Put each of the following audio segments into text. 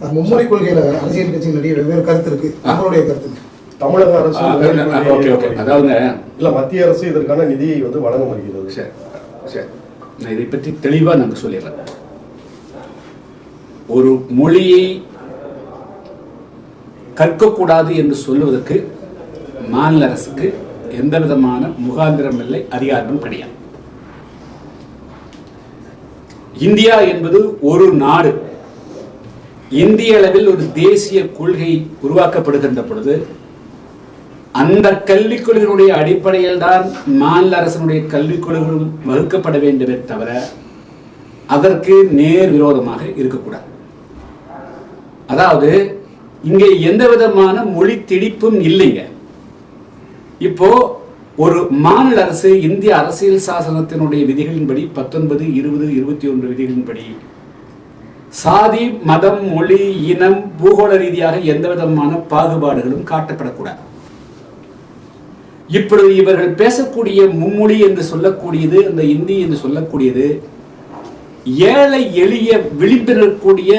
மும்மொழி கொள்கையில அரசியல் கட்சியினுடைய வெவ்வேறு கருத்து இருக்கு. உங்களுடைய கருத்து. தமிழக அரசு. அதாவதுங்க, இல்ல மத்திய அரசு இதற்கான நிதியை வந்து வழங்க மறுக்கிறது. சரி சரி. நான் இதை பற்றி தெளிவாக நாங்கள் சொல்லிடுறேன். ஒரு மொழியை கற்கக்கூடாது என்று சொல்லுவதற்கு மாநில அரசுக்கு எந்த விதமான முகாந்திரம் இல்லை அதிகாரமும் கிடையாது. இந்தியா என்பது ஒரு நாடு. இந்திய அளவில் ஒரு தேசிய கொள்கை உருவாக்கப்படுகின்ற பொழுது அந்த கல்விக் கொள்கையினுடைய அடிப்படையில் தான் மாநில அரசினுடைய கல்விக் கொள்கைகளும் வகுக்கப்பட வேண்டுமே தவிர அதற்கு நேர் விரோதமாக இருக்கக்கூடாது. அதாவது இங்கே எந்த விதமான மொழி திணிப்பும் இல்லைங்க. இப்போ ஒரு மாநில அரசு இந்திய அரசியல் சாசனத்தினுடைய விதிகளின்படி பத்தொன்பது இருபது இருபத்தி ஒன்று விதிகளின்படி சாதி மதம் மொழி இனம் பூகோள ரீதியாக எந்த விதமான பாகுபாடுகளும் காட்டப்படக்கூடாது. இப்பொழுது இவர்கள் பேசக்கூடிய மும்மொழி என்று சொல்லக்கூடியது அந்த இந்தி என்று சொல்லக்கூடியது ஏழை எளிய விழிப்பினக்கூடிய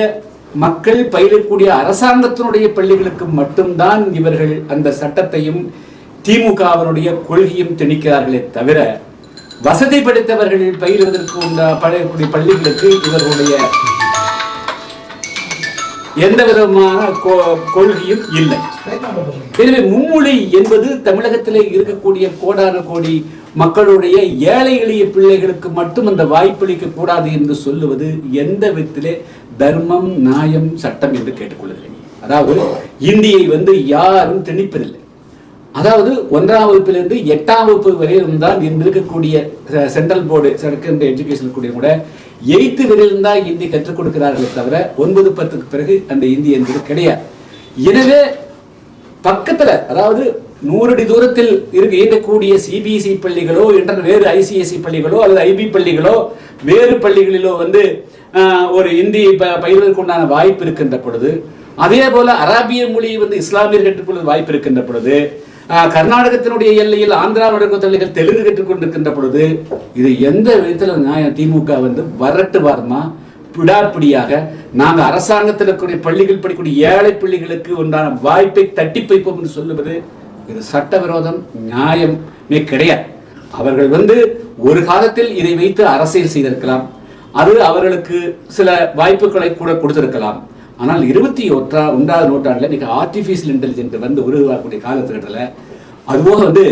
மக்கள் பயிலக்கூடிய அரசாங்கத்தினுடைய பள்ளிகளுக்கு மட்டும்தான் இவர்கள் அந்த சட்டத்தையும் திமுகவினுடைய கொள்கையும் திணிக்கிறார்களே தவிர வசதி படைத்தவர்கள் பயிர்வதற்கு உண்ட பழைய பள்ளிகளுக்கு இவர்களுடைய எந்த விதமான கொ- கொள்கையும் இல்லை. எனவே மும்மொழி என்பது தமிழகத்திலே இருக்கக்கூடிய கோடான கோடி மக்களுடைய ஏழை எளிய பிள்ளைகளுக்கு மட்டும் அந்த வாய்ப்பளிக்க கூடாது என்று சொல்லுவது எந்த விதத்திலே தர்மம் நியாயம் சட்டம் என்று கேட்டுக்கொள்வதில்லை அதாவது இந்தியை வந்து யாரும் திணிப்பதில்லை. அதாவது ஒன்றாம் வகுப்பிலிருந்து எட்டாம் வகுப்பு வரையிலும் தான் இருந்திருக்கக்கூடிய இருக்கக்கூடிய சென்ட்ரல் போர்டு செகண்டரி எஜுகேஷன் கூடிய கூட எயித்து வரையிலும் தான் இந்தி கற்றுக் கொடுக்கிறார்களே தவிர ஒன்பது பத்துக்கு பிறகு அந்த இந்தி என்பது கிடையாது. எனவே பக்கத்துல அதாவது நூறு அடி தூரத்தில் இருக்க இயங்கக்கூடிய சிபிஎஸ்இ பள்ளிகளோ என்ற வேறு ஐசிஎஸ்இ பள்ளிகளோ அல்லது ஐபி பள்ளிகளோ வேறு பள்ளிகளிலோ வந்து ஒரு இந்தி ப- பயில்வதற்கு உண்டான வாய்ப்பு இருக்கின்ற பொழுது அதே போல அராபிய மொழி வந்து இஸ்லாமியர் கற்றுக்கொள்ள வாய்ப்பு இருக்கின்ற பொழுது கர்நாடகத்தினுடைய எல்லையில் ஆந்திரா பள்ளிகள் தெலுங்கு கற்றுக்கொண்டிருக்கின்ற பொழுது இது எந்த விதத்தில் நியாயம்? திமுக வந்து வரட்டு வாரமா? விடாப்பிடியாக நாங்க அரசாங்கத்தில் இருக்கக்கூடிய பள்ளிகள் படிக்கக்கூடிய ஏழை பிள்ளைகளுக்கு உண்டான வாய்ப்பை தட்டி வைப்போம் என்று சொல்லுவது இது சட்டவிரோதம் நியாயமே கிடையாது. அவர்கள் வந்து ஒரு காலத்தில் இதை வைத்து அரசியல் செய்திருக்கலாம். அது அவர்களுக்கு சில வாய்ப்புகளை கூட கொடுத்திருக்கலாம். ஆனால் இருபத்தி ஒற்றா ஒன்றாவது நூற்றாண்டில் இன்றைக்கி ஆர்டிஃபிஷியல் இன்டெலிஜென்ட் வந்து உருவாக்கக்கூடிய காலத்துக்கிட்டல அதுபோக வந்து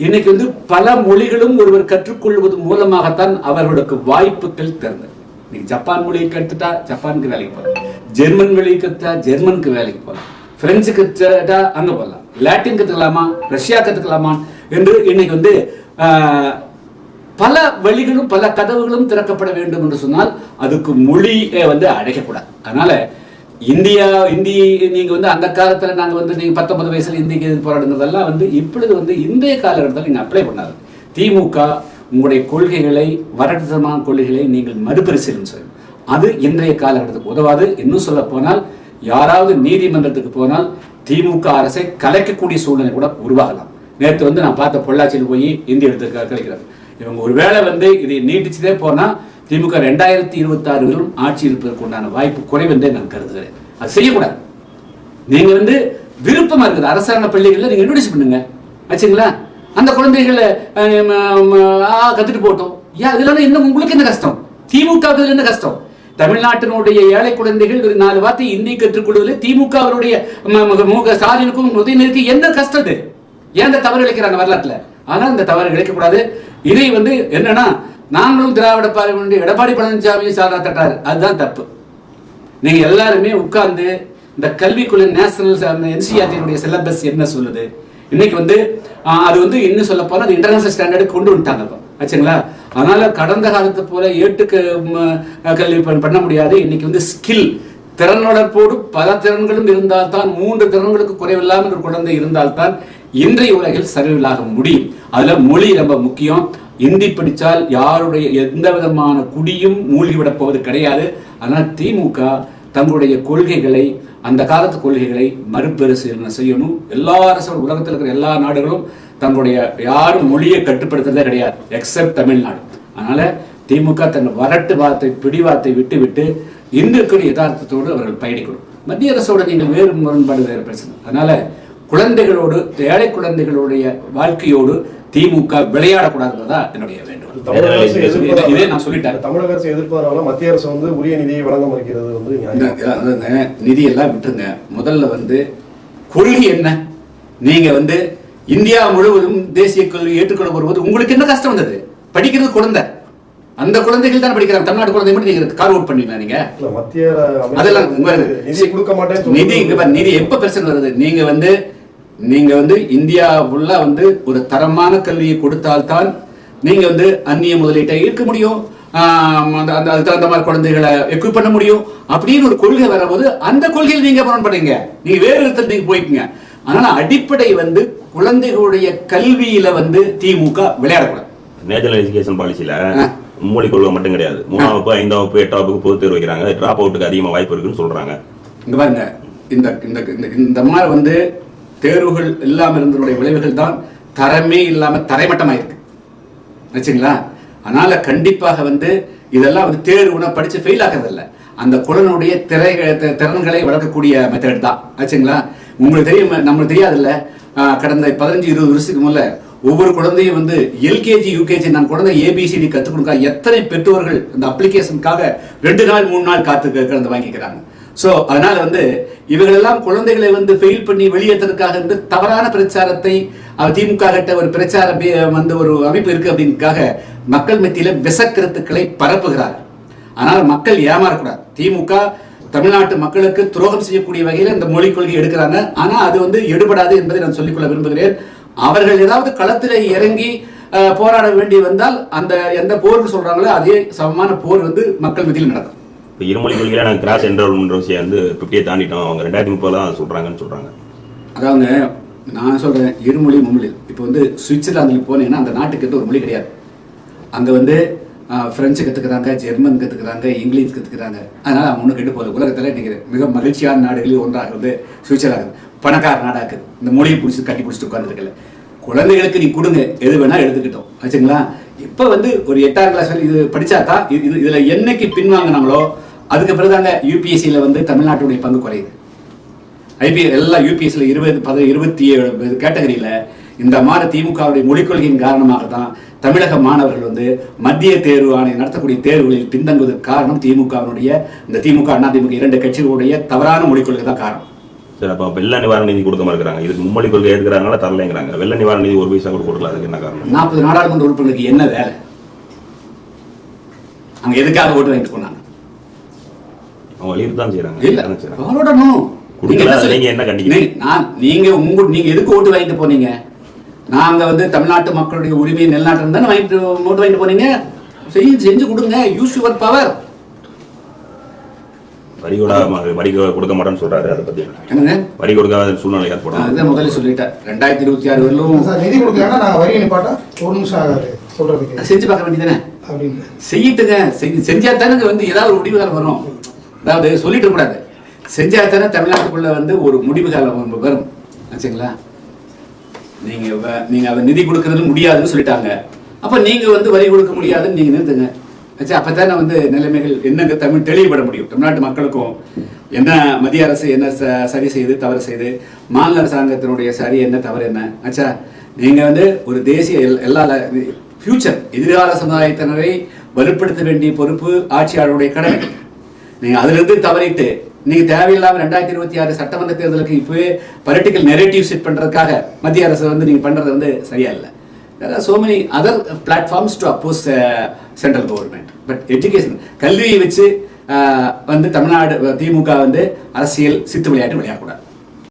இன்னைக்கு வந்து பல மொழிகளும் ஒருவர் கற்றுக்கொள்வது மூலமாகத்தான் அவர்களுக்கு வாய்ப்புகள் திறந்தது நீங்க ஜப்பான் மொழியை கற்றுட்டா ஜப்பானுக்கு வேலைக்கு போகலாம் ஜெர்மன் மொழியை கற்றுட்டா ஜெர்மனுக்கு வேலைக்கு போகலாம் பிரெஞ்சு கற்றுட்டா அங்கே போகலாம் லாட்டின் கற்றுக்கலாமா ரஷ்யா கற்றுக்கலாமா என்று இன்னைக்கு வந்து ஆஹ், பல வழிகளும் பல கதவுகளும் திறக்கப்பட வேண்டும் என்று சொன்னால் அதுக்கு மொழியை வந்து அடைக்கக்கூடாது. அதனால இந்தியா இந்தி நீங்கள் வந்து அந்த காலத்தில் நாங்கள் வந்து நீங்கள் பத்தொன்பது வயசில் இந்திக்கு எதிர்த்து போராடினதெல்லாம் வந்து இப்பொழுது வந்து இந்திய காலகட்டத்தில் நீங்கள் அப்ளை பண்ணாது திமுக உங்களுடைய கொள்கைகளை வரட்டுத்தனமான கொள்கைகளை நீங்கள் மறுபரிசீலனை செய்யும் அது இன்றைய காலகட்டத்துக்கு உதவாது. இன்னும் சொல்ல போனால் யாராவது நீதிமன்றத்துக்கு போனால் திமுக அரசை கலைக்கக்கூடிய சூழ்நிலை கூட உருவாகலாம். நேற்று வந்து நான் பார்த்த பொள்ளாச்சியில் போய் இந்திய எடுத்து க- இவங்க ஒருவேளை வந்து இதை நீட்டிச்சுதே போனால் திமுக ரெண்டாயிரத்தி இருபத்தி ஆறுகளும் ஆட்சி இருப்பதற்கு உண்டான வாய்ப்பு குறைவென்றே நான் கருதுகிறேன். அது செய்யக்கூடாது. நீங்க வந்து விருப்பமா இருக்குது. அரசாங்க பள்ளிகளில் நீங்க இன்ட்ரடியூஸ் பண்ணுங்க. ஆச்சுங்களா? அந்த குழந்தைகளை கத்துட்டு போட்டோம் ஏன்? இதுல இன்னும் உங்களுக்கு என்ன கஷ்டம்? திமுக என்ன கஷ்டம்? தமிழ்நாட்டினுடைய ஏழை குழந்தைகள் ஒரு நாலு வார்த்தை இந்தி கற்றுக்கொள்வதில் திமுகவினுடைய அவருடைய ம- ஸ்டாலினுக்கும் உதயநிதிக்கு என்ன கஷ்டம் இது ஏன் இந்த தவறு இழைக்கிறாங்க வரலாற்றுல? ஆனால் இந்த தவறு இழைக்கக்கூடாது இதை வந்து என்னன்னா நாங்களும் திராவிட பார்வை எடப்பாடி பழனிசாமியும் சாரா தட்டாரு. அதுதான் தப்பு. நீங்க எல்லாருமே உட்கார்ந்து இந்த கல்விக்குள்ள நேஷனல் என்சிஆர்டியினுடைய சிலபஸ் என்ன சொல்லுது? இன்னைக்கு வந்து அது வந்து இன்னும் சொல்ல போனால் அது இன்டர்நேஷனல் ஸ்டாண்டர்டு கொண்டு வந்துட்டாங்க இப்போ. ஆச்சுங்களா? அதனால கடந்த காலத்தை போல ஏட்டுக்கு கல்வி பண்ண முடியாது. இன்னைக்கு வந்து ஸ்கில் திறன் பல திறன்களும் இருந்தால்தான் மூன்று திறன்களுக்கு குறைவில்லாமல் ஒரு குழந்தை இருந்தால்தான் இன்றைய உலகில் சரிவிலாக முடியும். அதுல மொழி ரொம்ப முக்கியம். இந்தி பிடித்தால் யாருடைய எந்த விதமான குடியும் மூழ்கிவிடப் போவது கிடையாது. ஆனால் திமுக தங்களுடைய கொள்கைகளை அந்த காலத்து கொள்கைகளை மறுபரிசீலனை செய்யணும். எல்லா அரசும் உலகத்தில் இருக்கிற எல்லா நாடுகளும் தங்களுடைய யாரும் மொழியை கட்டுப்படுத்துறதே கிடையாது எக்ஸப்ட் தமிழ்நாடு. அதனால திமுக தன் வரட்டு வார்த்தை பிடிவார்த்தை விட்டு விட்டு யதார்த்தத்தோடு அவர்கள் பயணிக்கணும். மத்திய அரசோட நீங்கள் வேறு முரண்பாடு வேறு பிரச்சனை அதனால குழந்தைகளோடு ஏழை குழந்தைகளுடைய வாழ்க்கையோடு திமுக விளையாடக்கூடாதுன்றதா என்னுடைய வேண்டுகோள். இதே- நான் சொல்லிட்டேன். தமிழக அரசு எதிர்ப்பதனால மத்திய அரசு வந்து உரிய நிதியை வழங்க மறுக்கிறது வந்து நிதி எல்லாம் விட்டுருங்க. முதல்ல வந்து கொள்கை என்ன? நீங்க வந்து இந்தியா முழுவதும் தேசிய கல்வி ஏற்றுக்கொள்ள வருவது உங்களுக்கு என்ன கஷ்டம் வந்தது? படிக்கிறது குழந்தை. அந்த குழந்தைகள் தான் படிக்கிறாங்க. தமிழ்நாடு குழந்தை மட்டும் நீங்க கார் அவுட் பண்ணீங்களா நீங்க. மத்திய அதெல்லாம் பாருங்க. நிதி கொடுக்க மாட்டேன்னு நிதி நிதி எப்ப பிரச்சனை வருது? நீங்க வந்து நீங்க வந்து இந்தியா உள்ள வந்து ஒரு தரமான கல்வியை கொடுத்தால்தான் நீங்க வந்து அந்நிய முதலீட்டை ஈர்க்க முடியும். அந்த அந்த அதுக்கு தகுந்த மாதிரி குழந்தைகளை எக்யூப் பண்ண முடியும். அப்படின்னு ஒரு கொள்கை வரும்போது அந்த கொள்கையில் நீங்க முரண்படுங்க. நீங்க வேறு இடத்துல நீங்க போய்க்குங்க அதனால அடிப்படை வந்து குழந்தைகளுடைய கல்வியில வந்து திமுக விளையாடக்கூடாது. நேஷனல் எஜுகேஷன் பாலிசியில. மும்மொழி கொள்கை மட்டும் கிடையாது. மூணாம் வகுப்பு ஐந்தாம் வகுப்பு எட்டாம் வகுப்பு பொது தேர்வு வைக்கிறாங்க. டிராப் அவுட்டுக்கு அதிகமா வாய்ப்பு இருக்குன்னு சொல்றாங்க. இங்க பாருங்க. இந்த இந்த இந்த- இந்த மாதிரி வந்து தேர்வுகள் இல்லாமல் இருந்ததனுடைய விளைவுகள் தான் தரமே இல்லாமல் தரைமட்டமாயிருக்கு. வச்சுங்களா அதனால கண்டிப்பாக வந்து இதெல்லாம் வந்து தேர்வுனா படித்து ஃபெயில் ஆகிறதில்ல அந்த குழந்தையுடைய திரை திறன்களை வளர்க்கக்கூடிய மெத்தட் தான். ஆச்சுங்களா உங்களுக்கு தெரியும் நம்மளுக்கு தெரியாதுல்ல? கடந்த பதினஞ்சு இருபது வருஷத்துக்கு முதல்ல ஒவ்வொரு குழந்தையும் வந்து எல்கேஜி யூகேஜி நான் குழந்தை ஏபிசிடி கற்றுக் கொடுக்க எத்தனை பெற்றோர்கள் இந்த அப்ளிகேஷனுக்காக ரெண்டு நாள் மூணு நாள் காத்து கிடந்து வாங்கிக்கிறாங்க. ஸோ அதனால வந்து இவர்களெல்லாம் குழந்தைகளை வந்து ஃபெயில் பண்ணி வெளியேற்றதுக்காக வந்து தவறான பிரச்சாரத்தை திமுக கிட்ட ஒரு பிரச்சார வந்து ஒரு அமைப்பு இருக்கு அப்படிங்கிறதுக்காக மக்கள் மத்தியில விசக்கருத்துக்களை பரப்புகிறார் ஆனால் மக்கள் ஏமாறக்கூடாது. திமுக தமிழ்நாட்டு மக்களுக்கு துரோகம் செய்யக்கூடிய வகையில் இந்த மொழிக் கொள்கை எடுக்கிறாங்க. ஆனா அது வந்து எடுபடாது என்பதை நான் சொல்லிக்கொள்ள விரும்புகிறேன். அவர்கள் ஏதாவது களத்தில் இறங்கி போராட வேண்டி வந்தால் அந்த எந்த போர்னு சொல்றாங்களோ அதே சமமான போர் வந்து மக்கள் மத்தியில் நடக்கும். இப்போ இருமொழி கொள்கையில் நாங்கள் கிராஸ் என்ரோல்மெண்ட் விஷயம் வந்து ஃபிஃப்டியை தாண்டிட்டோம். அவங்க ரெண்டாயிரத்தி முப்பது தான் சொல்கிறாங்கன்னு சொல்கிறாங்க அதாவங்க நான் சொல்கிறேன் இருமொழி மும்மொழி. இப்போ வந்து சுவிட்சர்லாந்துக்கு போனீங்கன்னா அந்த நாட்டுக்கு வந்து ஒரு மொழி கிடையாது. அங்கே வந்து ஃப்ரெஞ்சு கற்றுக்குறாங்க ஜெர்மன் கற்றுக்குறாங்க இங்கிலீஷ் கற்றுக்குறாங்க அதனால் அவங்க ஒண்ணு கெட்டு போகுது உலகத்தில் இன்னைக்கு மிக மகிழ்ச்சியான நாடுகளில் ஒன்றாக வந்து சுவிட்சர்லாந்து. பணக்கார நாடாக்குது இந்த மொழியை பிடிச்சி கட்டி பிடிச்சிட்டு உட்காந்துருக்கல குழந்தைகளுக்கு நீ கொடுங்க. எது வேணால் எடுத்துக்கிட்டோம். ஆச்சுங்களா? இப்போ வந்து ஒரு எட்டாம் கிளாஸ் வரை இது படித்தா தான் இது இது- என்னைக்கு பின்வாங்கினாங்களோ அதுக்கு பிறகுதாங்க யூபிஎஸ்சியில் வந்து தமிழ்நாட்டுடைய பங்கு குறையுது. ஐபிஎல் எல்லா யூபிஎஸ்ல இருபது பத இருபத்தி ஏழு கேட்டகரியில இந்த மாதிரி திமுகவுடைய மொழிக் கொள்கையின் காரணமாக தான் தமிழக மாணவர்கள் வந்து மத்திய தேர்வு ஆணையம் நடத்தக்கூடிய தேர்வுகளில் பின்தங்குவதற்கு காரணம் திமுகவினுடைய இந்த திமுக அண்ணா திமுக இரண்டு கட்சிகளுடைய தவறான மொழிக் கொள்கை தான் காரணம். சரி அப்போ வெள்ள நிவாரண நிதி கொடுக்க மறுக்கிறாங்க. இதுக்கு மும்மொழி கொள்கை எடுக்கிறாங்களா தரலைங்கிறாங்க. வெள்ள நிவாரண நிதி ஒரு பைசா கூட கொடுக்கல அதுக்கு என்ன காரணம்? நாற்பது நாடாளுமன்ற உறுப்பினருக்கு என்ன வேலை? அவங்க எதுக்காக ஓட்டு வாங்கிட்டு போனாங்க? அவங்க வலியுறுத்தி தான் செய்யறாங்க இல்ல. கொடுக்கல, நீங்க என்ன கண்டிக்கிறீங்க? நான் நீங்க உங்க நீங்க எதுக்கு ஓட்டு வாங்கிட்டு போனீங்க? நாங்க வந்து தமிழ்நாட்டு மக்களுடைய உரிமையை நிலநாட்டம் தானே வாங்கிட்டு ஓட்டு வாங்கிட்டு போனீங்க? செஞ்சு செஞ்சு கொடுங்க. யூஸ் யுவர் பவர் வரி வரி கொடுக்க மாட்டேன்னு சொல்றாரு அதை பத்தி என்ன? என்னங்க? வரி கொடுக்காத சூழ்நிலை ஏற்படும். இதை முதல்ல சொல்லிட்டேன். ரெண்டாயிரத்தி இருபத்தி ஆறு வரலும் சார் நிதி கொடுக்கலன்னா நாங்கள் வரி நிப்பாட்டா? ஒரு நிமிஷம் ஆகாது சொல்றதுக்கு. செஞ்சு பார்க்க வேண்டியதானே அப்படின்னு செய்யிட்டுங்க. செஞ்சு செஞ்சா தானே வந்து ஏதாவது ஒரு முடிவு காலம் வரும். அதாவது சொல்லிட்டு கூடாது. செஞ்சா தானே தமிழ்நாட்டுக்குள்ள வந்து ஒரு முடிவு காலம் வரும். வரும் ஆச்சுங்களா? நீங்க வ- நீங்க அதை நிதி கொடுக்கறது முடியாதுன்னு சொல்லிட்டாங்க. அப்ப நீங்க வந்து வரி கொடுக்க முடியாதுன்னு நீங்க நிறுத்துங்க. ஆச்சு அப்பதானே வந்து நிலைமைகள் என்னங்க தமிழ் தெளிவுபட முடியும்? தமிழ்நாட்டு மக்களுக்கும் என்ன மத்திய அரசு என்ன ச- சரி செய்து தவறு செய்து மாநில அரசாங்கத்தினுடைய சரி என்ன தவறு என்ன? ஆச்சா நீங்க வந்து ஒரு தேசிய எல்- எல்லா ஃபியூச்சர் எதிர்கால சமுதாயத்தினரை வலுப்படுத்த வேண்டிய பொறுப்பு ஆட்சியாளருடைய கடமை. நீங்க அதுல இருந்து தவறிட்டு நீங்க தேவையில்லாம ரெண்டாயிரத்தி இருபத்தி ஆறு சட்டமன்ற தேர்தலுக்கு இப்பவே பொலிட்டிக்கல் நெரேட்டிவ் செட் பண்றதுக்காக மத்திய அரசு வந்து நீங்க பண்றது வந்து சரியா இல்லை. there so so other platforms to to oppose uh, central government. கல்வியை வச்சு uh, வந்து தமிழ்நாடு திமுக வந்து அரசியல் சித்து விளையாட்டு விளையாடக்கூடாது.